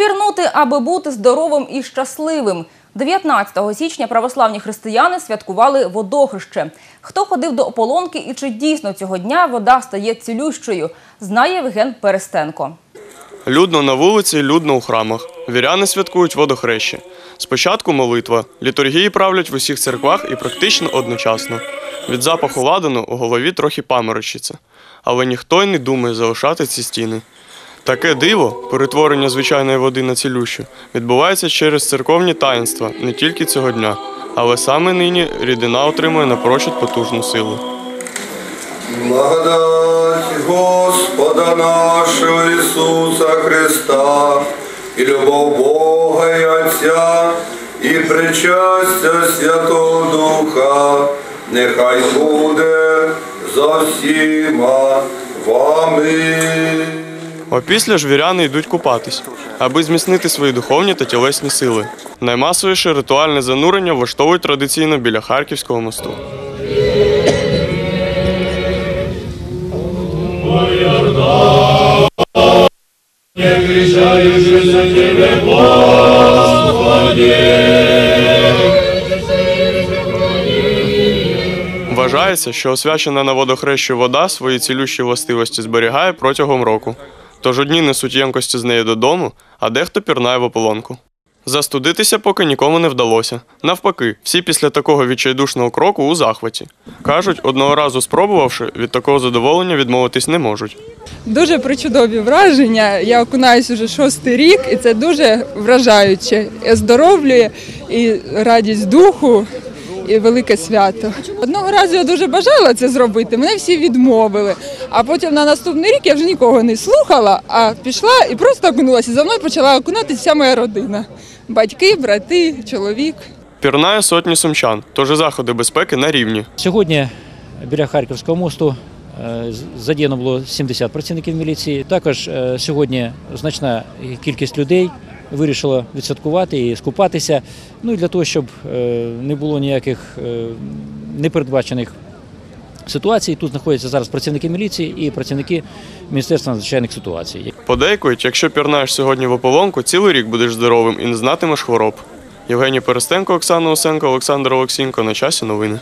Пірнути, аби бути здоровим і щасливим. 19 січня православні християни святкували водохище. Хто ходив до ополонки і чи дійсно цього дня вода стає цілющою, знає Євген Перестенко. Людно на вулиці, людно у храмах. Віряни святкують водохрещі. Спочатку молитва. Літургії правлять в усіх церквах і практично одночасно. Від запаху ладану у голові трохи паморочиться. Але ніхто й не думає залишати ці стіни. Таке диво, перетворення звичайної води на цілющу, відбувається через церковні таїнства не тільки цього дня, але саме нині рідина отримує напрочуд потужну силу. Благодать Господа нашего Иисуса Христа и любовь Бога и Отця і причастя Святого Духа, нехай буде за всіма вами. Опісля ж віряни йдуть купатись, аби зміцнити свої духовні та тілесні сили. Наймасовіше ритуальне занурення влаштовують традиційно біля Харківського мосту. Вважається, що освячена на водохрещу вода свої цілющі властивості зберігає протягом року. Тож одні несуть ємкості з нею додому, а дехто пірнає в ополонку. Застудитися поки нікому не вдалося. Навпаки, всі після такого відчайдушного кроку у захваті. Кажуть, одного разу спробувавши, від такого задоволення відмовитись не можуть. Дуже причудові враження. Я окунаюсь уже шостий рік, і це дуже вражаюче. Оздоровлює і радість духу, велике свято. Одного разу я дуже бажала це зробити. Мене всі відмовили. А потім на наступний рік я вже нікого не слухала, а пішла і просто окунулася. За мною почала окунатися вся моя родина: батьки, брати, чоловік. Пірнає сотні сумчан, тож заходи безпеки на рівні. Сьогодні біля Харківського мосту е, задіяно було 70 працівників міліції. Також е, сьогодні значна кількість людей вирішила відсвяткувати і скупатися. Ну і для того, щоб е, не було ніяких е, непередбачених ситуацій. Тут знаходяться зараз працівники міліції і працівники Міністерства надзвичайних ситуацій. Подейкують, якщо пірнаєш сьогодні в ополонку, цілий рік будеш здоровим і не знатимеш хвороб. Євгеній Перестенко, Оксана Осенко, Олександр Олексінко. На часі новини.